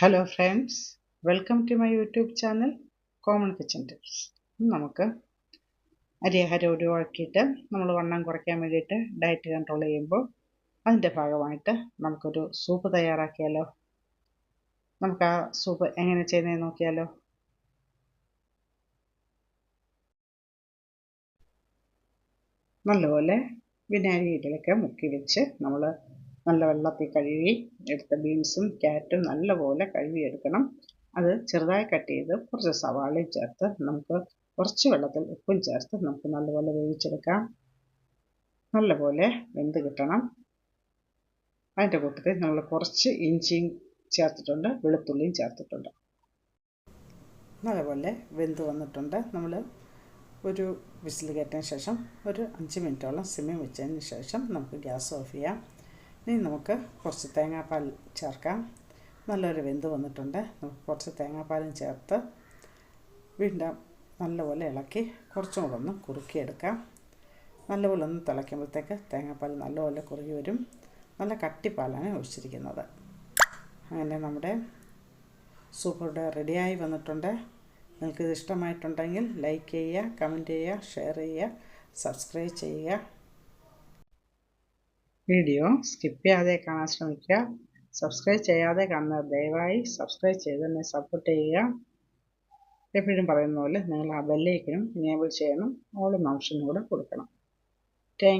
Hello friends welcome to my YouTube channel common kitchen tips നമുക്ക് അരിയാഹാരം ഒഴിവാക്കിയിട്ട് നമ്മൾ വണ്ണം കുറയ്ക്കാൻ വേണ്ടിയിട്ട് ഡയറ്റ് കൺട്രോൾ ചെയ്യുമ്പോൾ അതിന്റെ ഭാഗമായിട്ട് നമുക്കൊരു സൂപ്പ് തയ്യാറാക്കിയാലോ? നമുക്ക് ആ സൂപ്പ് എങ്ങനെ ചെയ്യുന്നതെന്ന് നോക്കിയാലോ? നല്ലപോലെ വിനാഗിരിയിലൊക്കെ മുക്കി വെച്ച് നമ്മൾ നല്ല വെള്ളത്തിൽ കഴുകി എടുത്ത ബീൻസും ക്യാരറ്റും നല്ലപോലെ കഴുകിയെടുക്കണം. അത് ചെറുതായി കട്ട് ചെയ്ത് കുറച്ച് സവാളയും ചേർത്ത് നമുക്ക് കുറച്ച് വെള്ളത്തിൽ ഉപ്പും ചേർത്ത് നമുക്ക് നല്ലപോലെ വേവിച്ചെടുക്കാം. നല്ലപോലെ വെന്ത് കിട്ടണം. അതിന്റെ കൂട്ടത്തിൽ നമ്മൾ കുറച്ച് ഇഞ്ചിയും ചേർത്തിട്ടുണ്ട് വെളുത്തുള്ളിയും ചേർത്തിട്ടുണ്ട്. നല്ലപോലെ വെന്ത് വന്നിട്ടുണ്ട്. നമ്മൾ ഒരു വിസിൽ കയറ്റിന് ശേഷം ഒരു അഞ്ച് മിനിറ്റോളം സിമ്മിൽ വെച്ചതിന് ശേഷം നമുക്ക് ഗ്യാസ് ഓഫ് ചെയ്യാം. ഇനി നമുക്ക് കുറച്ച് തേങ്ങാപ്പാൽ ചേർക്കാം. നല്ലൊരു വെന്ത് വന്നിട്ടുണ്ട്. നമുക്ക് കുറച്ച് തേങ്ങാപ്പാലും ചേർത്ത് വീണ്ടും നല്ലപോലെ ഇളക്കി കുറച്ചും കൂടെ ഒന്ന് കുറുക്കിയെടുക്കാം. നല്ലപോലെ ഒന്ന് തിളയ്ക്കുമ്പോഴത്തേക്ക് തേങ്ങാപ്പാൽ നല്ലപോലെ കുറുകി വരും. നല്ല കട്ടിപ്പാലാണ് ഒഴിച്ചിരിക്കുന്നത്. അങ്ങനെ നമ്മുടെ സൂപ്പറുടെ റെഡിയായി വന്നിട്ടുണ്ട്. നിങ്ങൾക്കിത് ഇഷ്ടമായിട്ടുണ്ടെങ്കിൽ ലൈക്ക് ചെയ്യുക കമന്റ് ചെയ്യുക ഷെയർ ചെയ്യുക സബ്സ്ക്രൈബ് ചെയ്യുക. വീഡിയോ സ്കിപ്പ് ചെയ്യാതെ കാണാൻ ശ്രമിക്കുക. സബ്സ്ക്രൈബ് ചെയ്യാതെ കാണുന്നവർ ദയവായി സബ്സ്ക്രൈബ് ചെയ്ത് എന്നെ സപ്പോർട്ട് ചെയ്യുക. എപ്പോഴും പറയുന്ന പോലെ നിങ്ങൾ ആ ബെല്ലൈക്കനും എനേബിൾ ചെയ്യണം. ഓൾ ഓപ്ഷനും കൂടെ കൊടുക്കണം. താങ്ക്